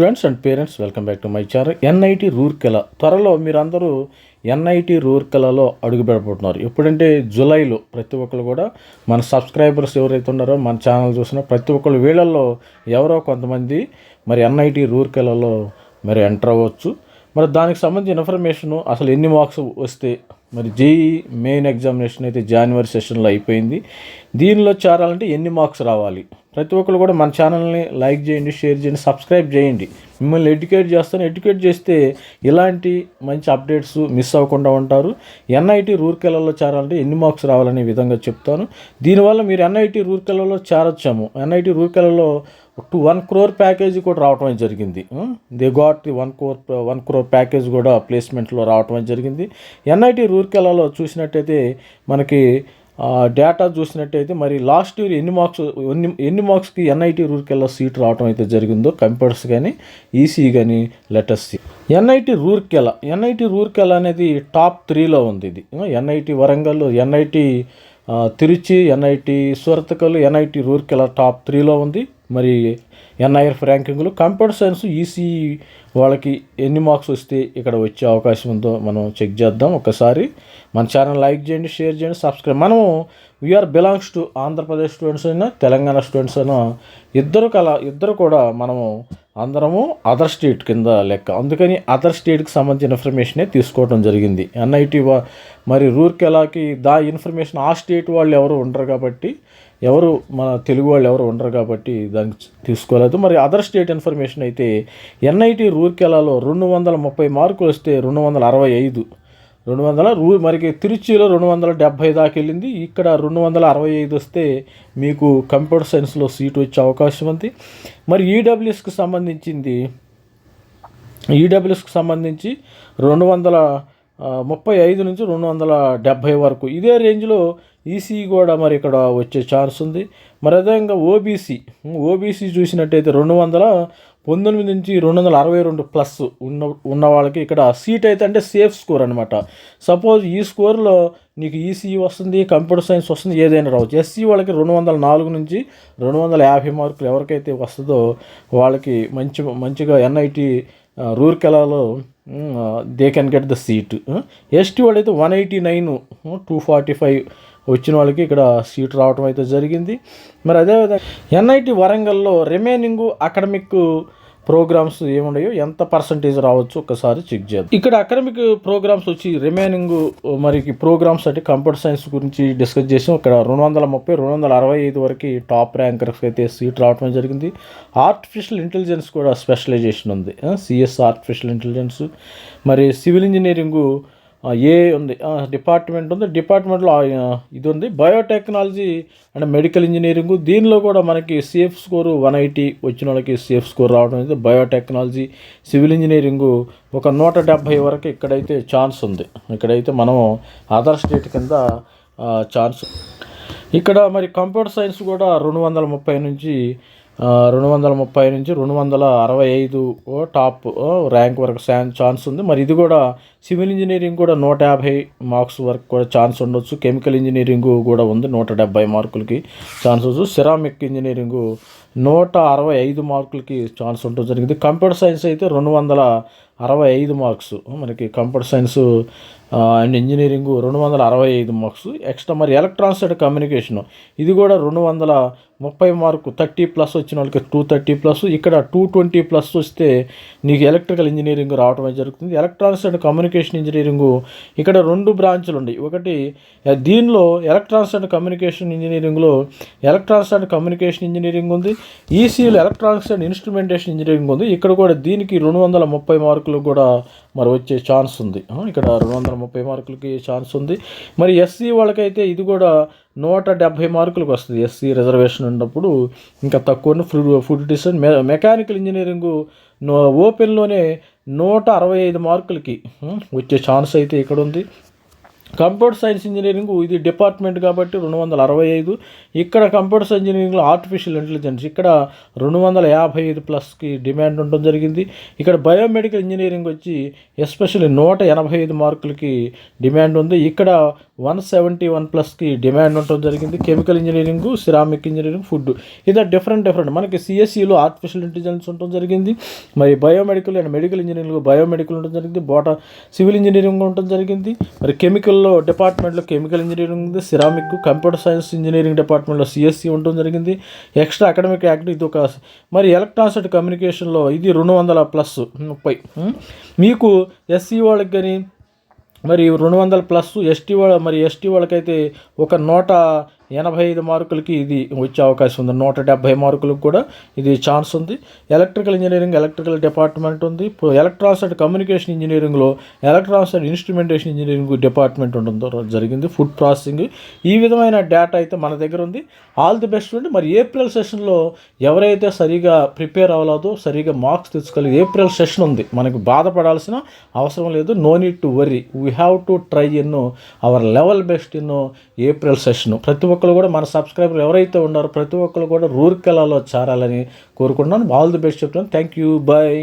Students and parents welcome back to my channel NIT Rourkela త్వరలో మీరందరూ NIT రూర్కెలలో అడుగు పెడబోతున్నారు ఎప్పుడంటే జూలైలో ప్రతి ఒక్కరు కూడా మన సబ్స్క్రైబర్స్ ఎవరైతే ఉన్నారో మన ఛానల్ చూసినా ప్రతి ఒక్కరు వీళ్ళల్లో ఎవరో కొంతమంది మరి ఎన్ఐటి రూర్కెలలో మరి ఎంటర్ అవ్వచ్చు. మరి దానికి సంబంధించిన ఇన్ఫర్మేషను అసలు ఎన్ని మార్క్స్ వస్తే మరి జేఈ మెయిన్ ఎగ్జామినేషన్ అయితే జనవరి సెషన్లో అయిపోయింది. దీనిలో చేరాలంటే ఎన్ని మార్క్స్ రావాలి? ప్రతి ఒక్కరు కూడా మన ఛానల్ని లైక్ చేయండి షేర్ చేయండి సబ్స్క్రైబ్ చేయండి. మిమ్మల్ని ఎడ్యుకేట్ చేస్తాను. ఎడ్యుకేట్ చేస్తే ఇలాంటి మంచి అప్డేట్స్ మిస్ అవ్వకుండా ఉంటారు. ఎన్ఐటి రూర్కెలలో చేరాలంటే ఎన్ని మార్క్స్ రావాలనే విధంగా చెప్తాను. దీనివల్ల మీరు ఎన్ఐటి రూర్కెలలో చేరొచ్చాము. ఎన్ఐటి రూర్కెలలో టు వన్ క్రోర్ ప్యాకేజ్ కూడా రావటం జరిగింది. They got one crore one crore package కూడా ప్లేస్మెంట్లో రావటం జరిగింది. ఎన్ఐటి రూర్కెలలో చూసినట్టయితే మనకి డేటా చూసినట్టయితే మరి లాస్ట్ ఇయర్ ఎన్ని మార్క్స్ ఎన్ని ఎన్ని మార్క్స్కి ఎన్ఐటి రూర్కెల్లా సీట్ రావడం అయితే జరిగిందో కంప్యూటర్స్ కానీ ఈసీ కానీ letters NIT Rourkela NIT Rourkela అనేది టాప్ త్రీలో ఉంది ఇది. NIT Warangal NIT Tiruchi NIT Surathkal NIT Rourkela top త్రీలో ఉంది. మరి ఎన్ఐఆర్ ర్యాంకింగ్లో కంప్యూటర్ సైన్స్ ఈసీ వాళ్ళకి ఎన్ని మార్క్స్ వస్తే ఇక్కడ వచ్చే అవకాశం ఉందో మనం చెక్ చేద్దాం. ఒకసారి మన ఛానల్ లైక్ చేయండి షేర్ చేయండి సబ్స్క్రైబ్. మనము we are belongs to Andhra Pradesh students అయినా తెలంగాణ స్టూడెంట్స్ అయినా ఇద్దరు కల ఇద్దరు కూడా మనము అందరము అదర్ స్టేట్ కింద లెక్క. అందుకని అదర్ స్టేట్కి సంబంధించిన ఇన్ఫర్మేషనే తీసుకోవడం జరిగింది. ఎన్ఐటి మరి రూర్కెలాకి దా ఇన్ఫర్మేషన్ ఆ స్టేట్ వాళ్ళు ఎవరు ఉండరు కాబట్టి ఎవరు మన తెలుగు వాళ్ళు ఎవరు ఉండరు కాబట్టి దానికి తీసుకోలేదు. మరి అదర్ స్టేట్ ఇన్ఫర్మేషన్ అయితే ఎన్ఐటి రూర్కెలాలో రెండు వందల ముప్పై మార్కులు వస్తే రెండు వందల అరవై ఐదు. రెండు వందల రూ మరికి తిరుచిలో రెండు వందల డెబ్భై దాకా వెళ్ళింది. ఇక్కడ రెండు వందల అరవై ఐదు వస్తే మీకు కంప్యూటర్ సైన్స్లో సీట్ వచ్చే అవకాశం ఉంది. మరి ఈడబ్ల్యూఎస్కి సంబంధించింది ఈడబ్ల్యూఎస్కి సంబంధించి రెండు వందల ముప్పై ఐదు నుంచి రెండు వందల డెబ్భై వరకు. ఇదే రేంజ్లో ఈసీ కూడా మరి ఇక్కడ వచ్చే ఛాన్స్ ఉంది. మరి అదేవిధంగా ఓబీసీ ఓబీసీ చూసినట్టయితే రెండు వందల పంతొమ్మిది నుంచి రెండు వందల అరవై రెండు ప్లస్ ఉన్న ఉన్న వాళ్ళకి ఇక్కడ సీట్ అయితే అంటే సేఫ్ స్కోర్ అనమాట సపోజ్ ఈ స్కోర్లో నీకు ఈసీ వస్తుంది కంప్యూటర్ సైన్స్ వస్తుంది ఏదైనా రావచ్చు. ఎస్సీ వాళ్ళకి రెండు వందల నాలుగు నుంచి రెండు వందల యాభై మార్కులు ఎవరికైతే వస్తుందో వాళ్ళకి మంచి మంచిగా NIT రూర్కెలాలో they can get the seat ST వాళ్ళైతే one eighty nine two forty five వచ్చిన వాళ్ళకి ఇక్కడ సీట్ రావడం అయితే జరిగింది. మరి అదేవిధంగా ఎన్ఐటి వరంగల్లో రిమైనింగ్ అకాడమిక్ ప్రోగ్రామ్స్ ఏమున్నాయో ఎంత పర్సంటేజ్ రావచ్చు ఒకసారి చెక్ చేద్దాం. ఇక్కడ అకాడమిక్ ప్రోగ్రామ్స్ వచ్చి రిమైనింగ్ మరి ప్రోగ్రామ్స్ అంటే కంప్యూటర్ సైన్స్ గురించి డిస్కస్ చేసాం. ఇక్కడ రెండు వందల ముప్పై రెండు వందల అరవై ఐదు వరకు టాప్ ర్యాంకర్స్ అయితే సీట్ రావడం జరిగింది. ఆర్టిఫిషియల్ ఇంటెలిజెన్స్ కూడా స్పెషలైజేషన్ ఉంది. సిఎస్ ఆర్టిఫిషియల్ ఇంటెలిజెన్స్ మరి సివిల్ ఇంజనీరింగు ఏ ఉంది డిపార్ట్మెంట్ ఉంది డిపార్ట్మెంట్లో ఇది ఉంది. బయోటెక్నాలజీ అండ్ మెడికల్ ఇంజనీరింగ్ దీనిలో కూడా మనకి సేఫ్ స్కోరు వన్ ఎయిటీ వచ్చిన వాళ్ళకి సేఫ్ స్కోర్ రావడం అనేది బయోటెక్నాలజీ సివిల్ ఇంజనీరింగు ఒక నూట డెబ్భై వరకు ఇక్కడైతే ఛాన్స్ ఉంది. ఇక్కడైతే మనము అదర్ స్టేట్ కింద ఛాన్స్. ఇక్కడ మరి కంప్యూటర్ సైన్స్ కూడా రెండు వందల ముప్పై నుంచి రెండు వందల ముప్పై నుంచి రెండు వందల అరవై ఐదు టాప్ ర్యాంక్ వరకు ఛాన్స్ ఉంది. మరి ఇది కూడా సివిల్ ఇంజనీరింగ్ కూడా నూట యాభై మార్క్స్ వరకు కూడా ఛాన్స్ ఉండొచ్చు. కెమికల్ ఇంజనీరింగ్ కూడా ఉంది నూట డెబ్బై మార్కులకి ఛాన్స్ ఉండొచ్చు. సిరామిక్ ఇంజనీరింగు నూట అరవై ఐదు మార్కులకి ఛాన్స్ ఉండడం జరిగింది. కంప్యూటర్ సైన్స్ అయితే రెండు వందల అరవై ఐదు మార్క్స్. మనకి కంప్యూటర్ సైన్స్ అండ్ ఇంజనీరింగ్ రెండు వందల అరవై ఐదు మార్క్స్. ఎక్స్ట్రా మరి ఎలక్ట్రానిక్స్ అండ్ కమ్యూనికేషన్ ఇది కూడా రెండు వందల ముప్పై మార్కు థర్టీ ప్లస్ వచ్చిన వాళ్ళకి టూ థర్టీ ప్లస్. ఇక్కడ టూ ట్వంటీ ప్లస్ వస్తే నీకు ఎలక్ట్రికల్ ఇంజనీరింగ్ రావడం జరుగుతుంది. ఎలక్ట్రానిక్స్ అండ్ కమ్యూనికేషన్ ఇంజనీరింగ్ ఇక్కడ రెండు బ్రాంచ్లు ఉన్నాయి. ఒకటి దీనిలో ఎలక్ట్రానిక్స్ అండ్ కమ్యూనికేషన్ ఇంజనీరింగ్లో ఎలక్ట్రానిక్స్ అండ్ కమ్యూనికేషన్ ఇంజనీరింగ్ ఉంది. ఈసీలో ఎలక్ట్రానిక్స్ అండ్ ఇన్స్ట్రుమెంటేషన్ ఇంజనీరింగ్ ఉంది. ఇక్కడ కూడా దీనికి రెండు వందల ముప్పై మార్కులు కూడా మరి వచ్చే ఛాన్స్ ఉంది. ఇక్కడ రెండు వందల ముప్పై మార్కులకి ఛాన్స్ ఉంది. మరి ఎస్సీ వాళ్ళకైతే ఇది కూడా నూట డెబ్భై మార్కులకు వస్తుంది. ఎస్సీ రిజర్వేషన్ ఉన్నప్పుడు ఇంకా తక్కువ ఫుడ్ ఫుడ్ డిసైన్ మె మెకానికల్ ఇంజనీరింగ్ ఓపెన్లోనే నూట అరవై ఐదు మార్కులకి వచ్చే ఛాన్స్ అయితే ఇక్కడ ఉంది. కంప్యూటర్ సైన్స్ ఇంజనీరింగ్ ఇది డిపార్ట్మెంట్ కాబట్టి రెండు వందల అరవై ఐదు. ఇక్కడ కంప్యూటర్ సైన్స్ ఇంజనీరింగ్లో ఆర్టిఫిషియల్ ఇంటెలిజెన్స్ ఇక్కడ రెండు వందల యాభై ఐదు ప్లస్కి డిమాండ్ ఉండడం జరిగింది. ఇక్కడ బయోమెడికల్ ఇంజనీరింగ్ వచ్చి ఎస్పెషల్లీ నూట ఎనభై ఐదు మార్కులకి డిమాండ్ ఉంది. ఇక్కడ వన్ సెవెంటీ వన్ ప్లస్కి డిమాండ్ ఉండడం జరిగింది. Chemical engineering ceramic engineering food. ఇది డిఫరెంట్ డిఫరెంట్ మనకి సిఎస్ఈలో ఆర్టిఫిషియల్ ఇంటెలిజెన్స్ ఉండడం జరిగింది. మరి biomedical and medical engineering biomedical ఉండడం జరిగింది. బోటా సివిల్ ఇంజనీరింగ్ ఉండడం జరిగింది. మరి కెమికల్ కెమికల్లో డిపార్ట్మెంట్లో కెమికల్ ఇంజనీరింగ్ ఉంది సిరామిక్ కంప్యూటర్ సైన్స్ ఇంజనీరింగ్ డిపార్ట్మెంట్లో సిఎస్సి ఉండడం జరిగింది. ఎక్స్ట్రా అకాడమిక్ యాక్ట్ ఇది ఒక మరి ఎలక్ట్రానిక్స్ అండ్ కమ్యూనికేషన్లో ఇది రెండు వందల ప్లస్ ముప్పై. మీకు ఎస్సీ వాళ్ళకి కానీ మరి రెండు వందల ప్లస్ ఎస్టీ వాళ్ళ మరి ఎస్టీ వాళ్ళకైతే ఒక నూట ఎనభై ఐదు మార్కులకి ఇది వచ్చే అవకాశం ఉంది. నూట డెబ్భై మార్కులకు కూడా ఇది ఛాన్స్ ఉంది. ఎలక్ట్రికల్ ఇంజనీరింగ్ ఎలక్ట్రికల్ డిపార్ట్మెంట్ ఉంది. ఎలక్ట్రానిక్స్ అండ్ కమ్యూనికేషన్ ఇంజనీరింగ్లో electronics and instrumentation engineering department ఉండడం జరిగింది. Food processing. ఈ విధమైన డేటా అయితే మన దగ్గర ఉంది. ఆల్ ది బెస్ట్ అండి. మరి ఏప్రిల్ సెషన్లో ఎవరైతే సరిగా ప్రిపేర్ అవ్వలేదో సరిగా మార్క్స్ తెచ్చుకోలేదు ఏప్రిల్ సెషన్ ఉంది. మనకు బాధపడాల్సిన అవసరం లేదు. No need to worry. We have to try in our level best in April session. ప్రతి ఒక్క ఒక్కరు కూడా మన సబ్స్క్రైబర్ ఎవరైతే ఉన్నారో ప్రతి ఒక్కరు కూడా రూర్కెలాలో చేరాలని కోరుకుంటున్నాను. ఆల్ ది బెస్ట్ చెప్తాను థ్యాంక్ యూ బాయ్